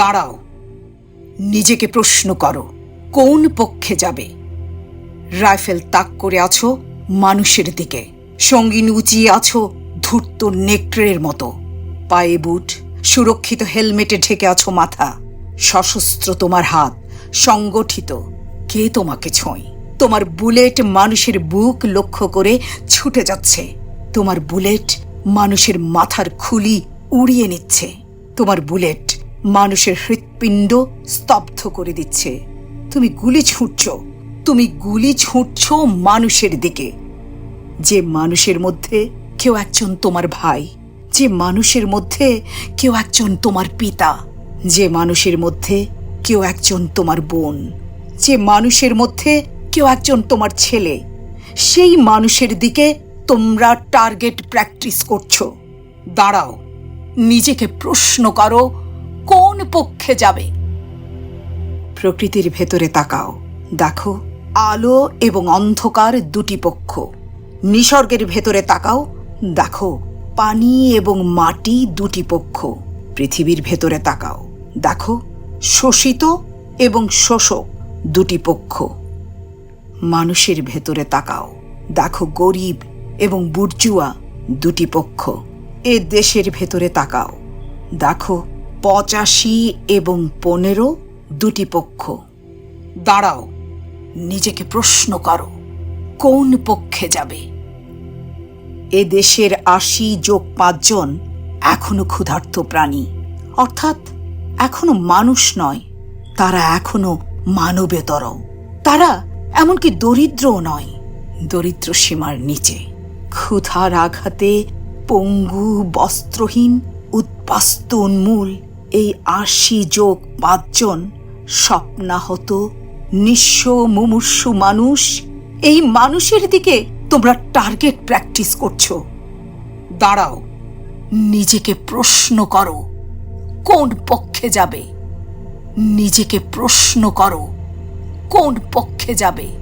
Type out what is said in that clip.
দাঁড়াও। নিজেকে প্রশ্ন করো, কোন পক্ষে যাবে? রাইফেল তাক করে আছো মানুষের দিকে। সঙ্গী উঁচিয়ে আছো ধূর্ত নেকড়ের মতো। পায়ে বুট, সুরক্ষিত হেলমেটে ঢেকে আছো মাথা। সশস্ত্র তোমার হাত, সংগঠিত। কে তোমাকে ছোঁয়? তোমার বুলেট মানুষের বুক লক্ষ্য করে ছুটে যাচ্ছে। তোমার বুলেট মানুষের মাথার খুলি উড়িয়ে নিচ্ছে। তোমার বুলেট মানুষের হৃৎপিণ্ড স্তব্ধ করে দিচ্ছে। তুমি গুলি ছুটছ, তুমি গুলি ছুটছ মানুষের দিকে। যে মানুষের মধ্যে কেউ একজন তোমার ভাই, যে মানুষের মধ্যে কেউ একজন তোমার পিতা, যে মানুষের মধ্যে কেউ একজন তোমার বোন, যে মানুষের মধ্যে কেউ একজন তোমার ছেলে, সেই মানুষের দিকে তোমরা টার্গেট প্র্যাকটিস করছ। দাঁড়াও, নিজেকে প্রশ্ন করো কোন পক্ষে যাবে? প্রকৃতির ভেতরে তাকাও। দেখো, আলো এবং অন্ধকার দুটি পক্ষ। নিসর্গের ভেতরে তাকাও। দেখো, পানি এবং মাটি দুটি পক্ষ। পৃথিবীর ভেতরে তাকাও। দেখো, শোষিত এবং শোষক দুটি পক্ষ। মানুষের ভেতরে তাকাও। দেখো, গরিব এবং বুর্জুয়া দুটি পক্ষ। এ দেশের ভেতরে তাকাও। দেখো পঁচাশি এবং পনেরো দুটি পক্ষ। দাঁড়াও, নিজেকে প্রশ্ন করো, কোন পক্ষে যাবে? এ দেশের আশি যোগ পাঁচজন এখনও ক্ষুধার্ত প্রাণী। অর্থাৎ এখনও মানুষ নয়, তারা এখনও মানবেতর। তারা এমনকি দরিদ্রও নয়, দরিদ্র সীমার নিচে। ক্ষুধার আঘাতে পঙ্গু, বস্ত্রহীন, উৎপাস্ত উন্মূল এই আশি যোগ পাঁচজন স্বপ্নাহত, নিঃস্ব মুমূর্ষু মানুষ, এই মানুষের দিকে তোমরা টার্গেট প্র্যাকটিস করছ। দাঁড়াও, নিজেকে প্রশ্ন করো, কোন পক্ষে যাবে? নিজেকে প্রশ্ন করো, কোন পক্ষে যাবে?